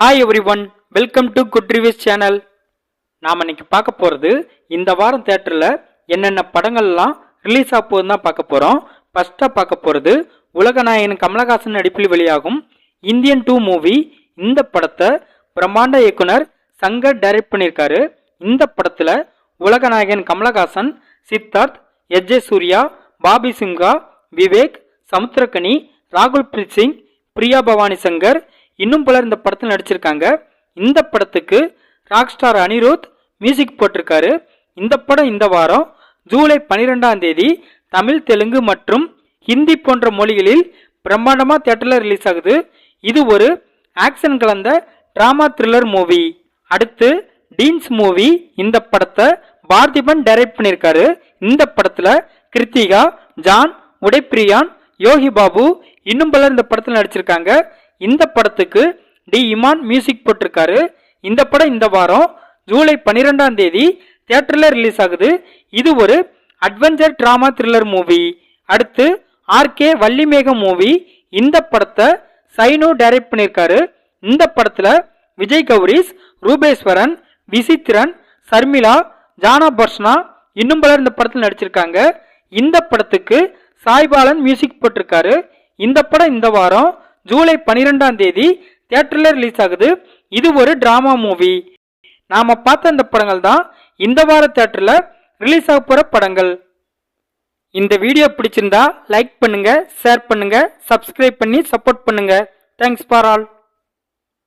Hi everyone welcome to good reviews channel நாம் இன்னைக்கு பார்க்க போகிறது இந்த வாரம் தேட்டரில் என்னென்ன படங்கள்லாம் ரிலீஸ் ஆக போகுதுன்னு தான் பார்க்க போகிறோம் ஃபஸ்ட்டாக பார்க்க போகிறது உலகநாயகன் கமலஹாசன் நடிப்பில் வெளியாகும் இந்தியன் டூ மூவி இந்த படத்தை பிரம்மாண்ட இயக்குனர் சங்கர் டைரக்ட் பண்ணியிருக்காரு. இந்த படத்தில் உலகநாயகன் கமலஹாசன் சித்தார்த் எஸ் ஜே சூர்யா பாபி சிங்கா விவேக் சமுத்திரக்கனி ராகுல் பிரீத் சிங் பிரியா பவானி சங்கர் இன்னும் பலர் இந்த படத்தில் நடிச்சிருக்காங்க. இந்த படத்துக்கு ராக் ஸ்டார் அனிருத் மியூசிக் போட்டிருக்காரு. இந்த படம் இந்த வாரம் ஜூலை பனிரெண்டாம் தேதி தமிழ் தெலுங்கு மற்றும் ஹிந்தி போன்ற மொழிகளில் பிரம்மாண்டமாக தேட்டரில் ரிலீஸ் ஆகுது. இது ஒரு ஆக்ஷன் கலந்த ட்ராமா த்ரில்லர் மூவி அடுத்து டீன்ஸ் மூவி இந்த படத்தை பார்த்திபன் டைரக்ட் பண்ணியிருக்காரு. இந்த படத்தில் கிருத்திகா ஜான் உடைப்பிரியான் யோகி பாபு இன்னும் பலர் இந்த படத்தில் நடிச்சிருக்காங்க. இந்த படத்துக்கு டி இமான் மியூசிக் போட்டிருக்காரு. இந்த படம் இந்த வாரம் ஜூலை பன்னிரெண்டாம் தேதி தியேட்டரில் ரிலீஸ் ஆகுது. இது ஒரு அட்வென்ச்சர் ட்ராமா த்ரில்லர் மூவி அடுத்து ஆர்கே வள்ளிமேகம் மூவி இந்த படத்தை சைனு டைரக்ட் பண்ணியிருக்காரு. இந்த படத்தில் விஜய் கௌரிஸ் ரூபேஸ்வரன் விசித்திரன் சர்மிளா ஜானா பர்ஷ்னா இன்னும் பலர் இந்த படத்தில் நடிச்சிருக்காங்க. இந்த படத்துக்கு சாய்பாலன் மியூசிக் போட்டிருக்காரு. இந்த படம் இந்த வாரம் ஜூலை பனிரெண்டாம் தேதி தியேட்டரில் ரிலீஸ் ஆகுது. இது ஒரு டிராமா மூவி நாம் பார்த்த இந்த படங்கள் தான் இந்த வார தியேட்டரில் ரிலீஸ் ஆக போகிற படங்கள். இந்த வீடியோ பிடிச்சிருந்தா லைக் பண்ணுங்கள் ஷேர் பண்ணுங்கள் சப்ஸ்கிரைப் பண்ணி சப்போர்ட் பண்ணுங்கள் தேங்க்ஸ் ஃபார் ஆல்